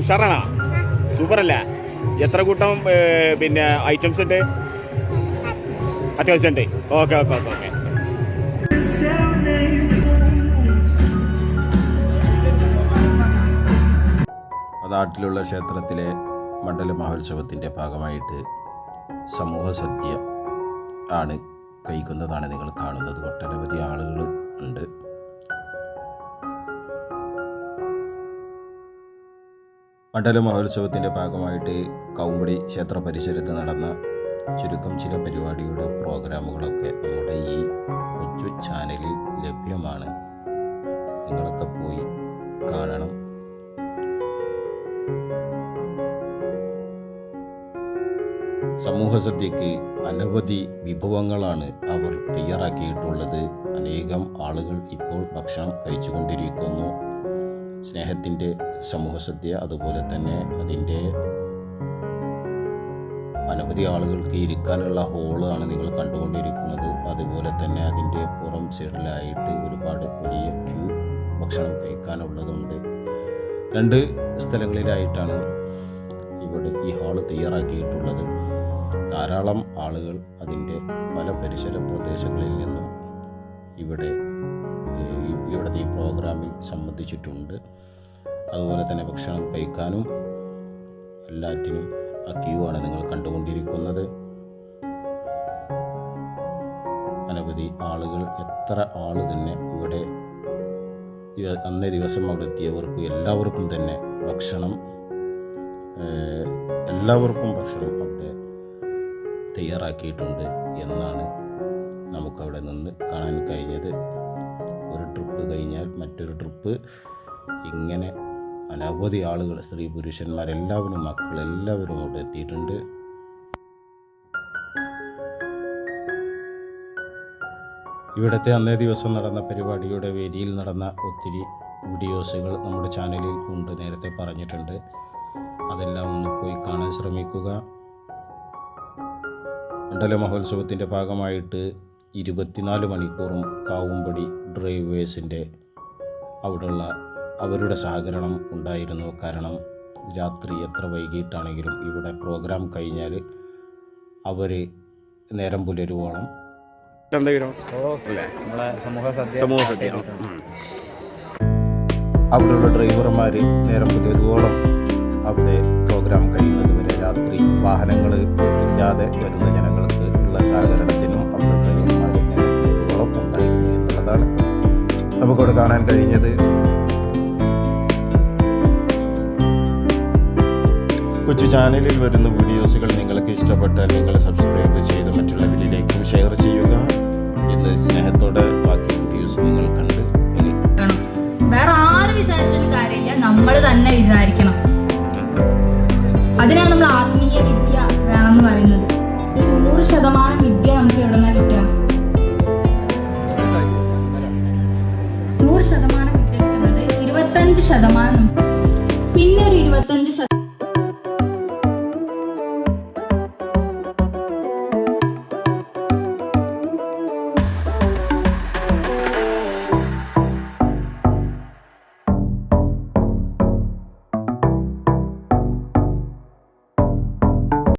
ഉഷാറാണോ? Super അല്ലേ എത്ര കൂട്ടം പിന്നെ ഐറ്റംസ് ഉണ്ട്? അത്യാവശ്യം ഉണ്ട്. Okay okay okay okay. നാട്ടിലുള്ള ക്ഷേത്രത്തിലെ മണ്ഡല മഹോത്സവത്തിന്റെ ഭാഗമായിട്ട് സമൂഹ സദ്യ ആണ് കഴിക്കുന്നതാണ് നിങ്ങൾ കാണുന്നത്. ഒട്ടനവധി ആളുകൾ ഉണ്ട്. മണ്ഡല മഹോത്സവത്തിന്റെ ഭാഗമായിട്ട് കൗമ്പടി ക്ഷേത്ര പരിസരത്ത് നടന്ന ചുരുക്കം ചില പരിപാടിയുടെ പ്രോഗ്രാമുകളൊക്കെ നമ്മുടെ ഈ കൊച്ചു ചാനലിൽ ലഭ്യമാണ്. നിങ്ങളൊക്കെ പോയി കാണണം. സമൂഹ സദ്യക്ക് അനവധി വിഭവങ്ങളാണ് അവർ തയ്യാറാക്കിയിട്ടുള്ളത്. അനേകം ആളുകൾ ഇപ്പോൾ ഭക്ഷണം കഴിച്ചുകൊണ്ടിരിക്കുന്നു. സ്നേഹത്തിന്റെ സമൂഹസദ്യ അതുപോലെ തന്നെ അതിന്റെ അനവധി ആളുകൾക്ക് ഇരിക്കാനുള്ള ഹോളാണ് നിങ്ങൾ കണ്ടുകൊണ്ടിരിക്കുന്നത്. അതുപോലെ തന്നെ അതിന്റെ പുറം സൈഡിലായിട്ട് ഒരുപാട് വലിയ ക്യൂ ഭക്ഷണം കഴിക്കാനുള്ളതുണ്ട്. രണ്ട് സ്ഥലങ്ങളിലായിട്ടാണ് ഇവിടെ ഈ ഹാൾ തയ്യാറാക്കിയിട്ടുള്ളത്. ധാരാളം ആളുകൾ അതിന്റെ പല പരിസര പ്രദേശങ്ങളിൽ നിന്നും ഇവിടെ ഇവിടുത്തെ ഈ പ്രോഗ്രാമിൽ സംബന്ധിച്ചിട്ടുണ്ട്. അതുപോലെ തന്നെ ഭക്ഷണം കഴിക്കാനും എല്ലാറ്റിനും ആ ക്യൂ ആണ് നിങ്ങൾ കണ്ടുകൊണ്ടിരിക്കുന്നത്. അനവധി ആളുകൾ എത്ര ആൾ തന്നെ ഇവിടെ അന്നേ ദിവസം അവിടെ എത്തിയവർക്കും എല്ലാവർക്കും തന്നെ ഭക്ഷണം എല്ലാവർക്കും ഭക്ഷണം അവിടെ തയ്യാറാക്കിയിട്ടുണ്ട് എന്നാണ് നമുക്കവിടെ നിന്ന് കാണാൻ കഴിഞ്ഞത്. കഴിഞ്ഞാൽ മറ്റൊരു ട്രിപ്പ്. ഇങ്ങനെ അനവധി ആളുകൾ സ്ത്രീ പുരുഷന്മാരെല്ലാവരും മക്കൾ എല്ലാവരും അവിടെ എത്തിയിട്ടുണ്ട്. ഇവിടുത്തെ അന്നേ ദിവസം നടന്ന പരിപാടിയുടെ വേദിയിൽ നടന്ന ഒത്തിരി വീഡിയോസുകൾ നമ്മുടെ ചാനലിൽ ഉണ്ട് നേരത്തെ പറഞ്ഞിട്ടുണ്ട്. അതെല്ലാം ഒന്ന് പോയി കാണാൻ ശ്രമിക്കുക. മണ്ഡല മഹോത്സവത്തിന്റെ ഭാഗമായിട്ട് ഇരുപത്തിനാല് മണിക്കൂറും കാവുംപടി ഡ്രൈവേഴ്സിന്റെ അവിടെയുള്ള അവരുടെ സഹകരണം ഉണ്ടായിരുന്നു. കാരണം രാത്രി എത്ര വൈകിട്ടാണെങ്കിലും ഇവിടെ പ്രോഗ്രാം കഴിഞ്ഞാൽ അവർ നേരം പുലരുവോളം. അവിടെയുള്ള ഡ്രൈവർമാർ നേരം പുലരുവോളം അവിടെ പ്രോഗ്രാം കഴിയുന്നത് വരെ രാത്രി വാഹനങ്ങൾ ഇല്ലാതെ വരുന്ന ജനങ്ങൾക്ക് ഉള്ള സഹകരണത്തിനും നമുക്കവിടെ കാണാൻ കഴിഞ്ഞത്. കൊച്ചു ചാനലിൽ വരുന്ന വീഡിയോസുകൾ നിങ്ങൾക്ക് ഇഷ്ടപ്പെട്ടാൽ നിങ്ങൾ സബ്സ്ക്രൈബ് ചെയ്ത് മറ്റുള്ളവരിലേക്കും ഷെയർ ചെയ്യുക. എന്ന് സ്നേഹത്തോടെ ബാക്കി വീഡിയോസ് നിങ്ങൾ കണ്ട് വേറെ ആരും വിചാരിച്ചിട്ട് കാര്യമില്ല. നമ്മൾ തന്നെ വിചാരിക്കണം. അതിനാണ് നമ്മൾ ആത്മീയ വിദ്യ വേണമെന്ന് പറയുന്നത്. ശതമാനം